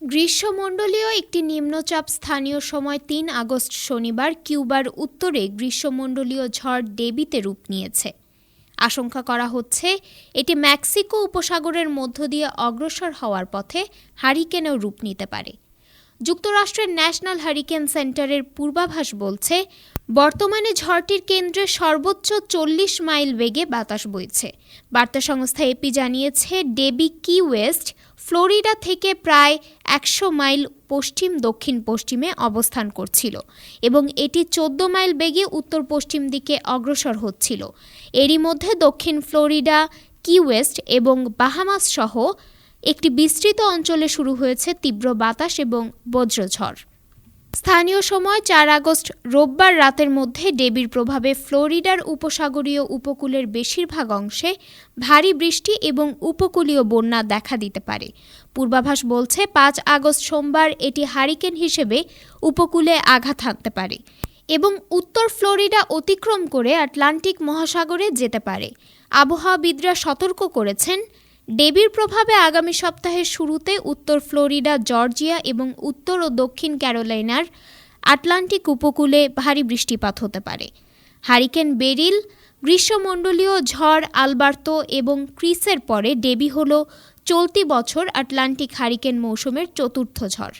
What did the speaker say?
গ্রীষ্মমণ্ডলীয় একটি নিম্নচাপ স্থানীয় সময় তিন আগস্ট শনিবার কিউবার উত্তরে গ্রীষ্মমণ্ডলীয় ঝড় ডেবিতে রূপ নিয়েছে। আশঙ্কা করা হচ্ছে এটি মেক্সিকো উপসাগরের মধ্য দিয়ে অগ্রসর হওয়ার পথে হারিকেনেও রূপ নিতে পারে। যুক্তরাষ্ট্রের ন্যাশনাল হারিকেন সেন্টারের পূর্বাভাস বলছে, বর্তমানে ঝড়টির কেন্দ্রে সর্বোচ্চ চল্লিশ মাইল বেগে বাতাস বইছে। বার্তা সংস্থা এপি জানিয়েছে ডেবি কি ওয়েস্ট, ফ্লোরিডা থেকে প্রায় একশো মাইল পশ্চিম, দক্ষিণ পশ্চিমে অবস্থান করছিল এবং এটি চোদ্দ মাইল বেগে উত্তর পশ্চিম দিকে অগ্রসর হচ্ছিল। এরই মধ্যে দক্ষিণ ফ্লোরিডা, কি ওয়েস্ট এবং বাহামাস সহ একটি বিস্তৃত অঞ্চলে শুরু হয়েছে তীব্র বাতাস এবং বজ্রঝড়। স্থানীয় সময় চার আগস্ট রোববার রাতের মধ্যে ডেবির প্রভাবে ফ্লোরিডার উপসাগরীয় উপকূলের বেশিরভাগ অংশে ভারী বৃষ্টি এবং উপকূলীয় বন্যা দেখা দিতে পারে। পূর্বাভাস বলছে, পাঁচ আগস্ট সোমবার এটি হারিকেন হিসেবে উপকূলে আঘাত হানতে পারে এবং উত্তর ফ্লোরিডা অতিক্রম করে আটলান্টিক মহাসাগরে যেতে পারে। আবহাওয়াবিদরা সতর্ক করেছেন ডেবির প্রভাবে আগামী সপ্তাহের শুরুতে উত্তর ফ্লোরিডা, জর্জিয়া এবং উত্তর ও দক্ষিণ ক্যারোলাইনার আটলান্টিক উপকূলে ভারী বৃষ্টিপাত হতে পারে। হারিকেন বেরিল, গ্রীষ্মমণ্ডলীয় ঝড় আলবার্তো এবং ক্রিসের পরে ডেবি হল চলতি বছর আটলান্টিক হারিকেন মৌসুমের চতুর্থ ঝড়।